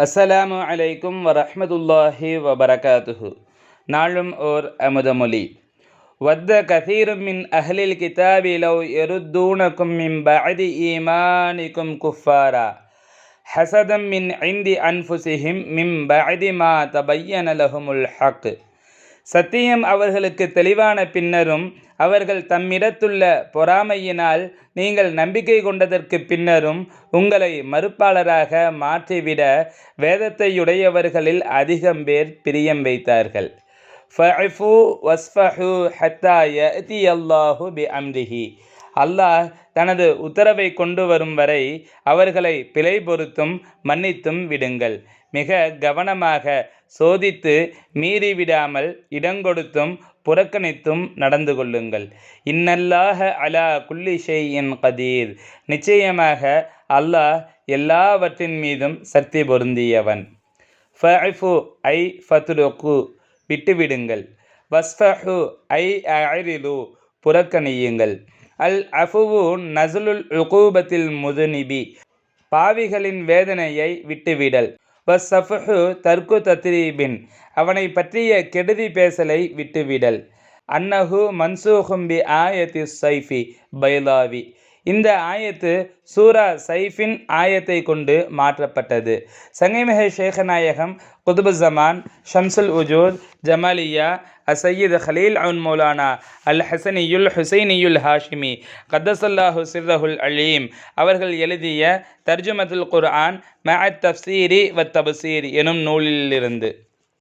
அஸ்ஸலாமு அலைக்கும் வரஹ்மத்துல்லாஹி வபரகாத்துஹு நாளும் ஓர் அமுதமொழி வத்த கதீரும் மின் அஹ்லில் கிதாபி லவ் எருத்தூனக்கும் மின் பஅதி ஈமானிக்கும் குஃபாரா ஹசதம் மின் ஐந்தி அன்ஃபுசிஹிம் மின் பஅதி மா தபையன லஹுமுல் ஹக் சத்தியம் அவர்களுக்கு தெளிவான பின்னரும் அவர்கள் தம்மிடத்துள்ள பொறாமையினால் நீங்கள் நம்பிக்கை கொண்டதற்கு பின்னரும் உங்களை மறுப்பாளராக மாற்றிவிட வேதத்தையுடையவர்களில் அதிகம் பேர் பிரியம் வைத்தார்கள். ஃபஃபு வஸ்ஃபஹு ஹத்தா யதி அல்லாஹு பி அம்ரிஹி அல்லாஹ் தனது உத்தரவை கொண்டு வரும் வரை அவர்களை பிழை பொறுத்தும் மன்னித்தும் விடுங்கள். மிக கவனமாக சோதித்து மீறிவிடாமல் இடங்கொடுத்தும் புறக்கணித்தும் நடந்து கொள்ளுங்கள். இன்னல்லாக அலா குல்லி ஷெய்யின் கதீர். நிச்சயமாக அல்லாஹ் எல்லாவற்றின் மீதும் சக்தி பொருந்தியவன். ஃபஃபு ஐ ஃபத்ருக்கு விட்டுவிடுங்கள். வஸ்ஃபஹு ஐ அரிலு புறக்கணியுங்கள். அல் அஃபுவு நசுலுல் உகூபத்தில் முதுநிபி. பாவிகளின் வேதனையை விட்டுவிடல். வசஃபு தர்கு தத்ரீபின். அவனை பற்றிய கெடுதி பேசலை விட்டுவிடல். அன்னஹு மன்சூஹும்பி ஆயத்தி சைஃபி பைலாவி. இந்த ஆயத்து சூரா சைஃபின் ஆயத்தை கொண்டு மாற்றப்பட்டது. சங்கைமிக ஷேகநாயகம் குதுபுசமான் ஷம்சுல் உஜூத் ஜமாலியா அசையீத் ஹலீல் அவுன் மௌலானா அல் ஹசனியுல் ஹுசைனியுல் ஹாஷிமி கத்தசல்லாஹு சிர்ரஹுல் அலீம். அவர்கள் எழுதிய தர்ஜுமத்துல் குர்ஆன் மஅத் தப்சீரி வத் தபசீர் எனும் நூலிலிருந்து.